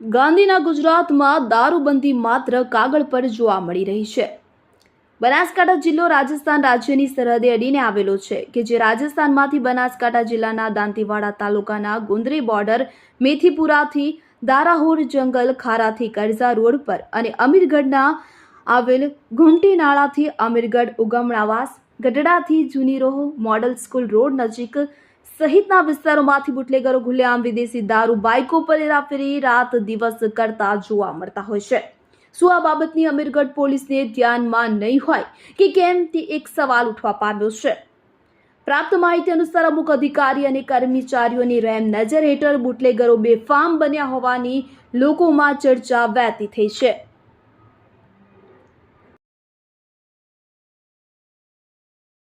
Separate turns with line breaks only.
ગાંધીના ગુજરાતમાં દારૂબંધી માત્ર કાગળ પર જોવા મળી રહી છે. બનાસકાંઠા જિલ્લો રાજસ્થાન રાજ્યની સરહદે અડીને આવેલો છે કે જે રાજસ્થાનમાંથી બનાસકાંઠા જિલ્લાના દાંતીવાડા તાલુકાના ગુંદરી બોર્ડર, મેથીપુરાથી દારાહોર જંગલ, ખારાથી કરઝા રોડ પર અને અમીરગઢના આવેલ ઘૂંટીનાળાથી અમીરગઢ, ઉગમણાવાસ, ગઢડાથી જૂની રોહ મોડલ સ્કૂલ રોડ નજીક સહિતના વિસ્તારોમાંથી બુટલેગરો ખુલ્લેઆમ વિદેશી દારૂ બાઇકો પર હેરાફેરી રાત દિવસ કરતા જોવા મળતા હોય છે. શું આ બાબતની અમીરગઢ પોલીસને ધ્યાનમાં નહીં હોય કે કેમ તે એક સવાલ ઉઠવા પામ્યો છે? પ્રાપ્ત માહિતી અનુસાર અમુક અધિકારી અને કર્મચારીઓની રેમ નજર હેઠળ બુટલેગરો બેફામ બન્યા હોવાની લોકોમાં ચર્ચા વહેતી થઈ છે.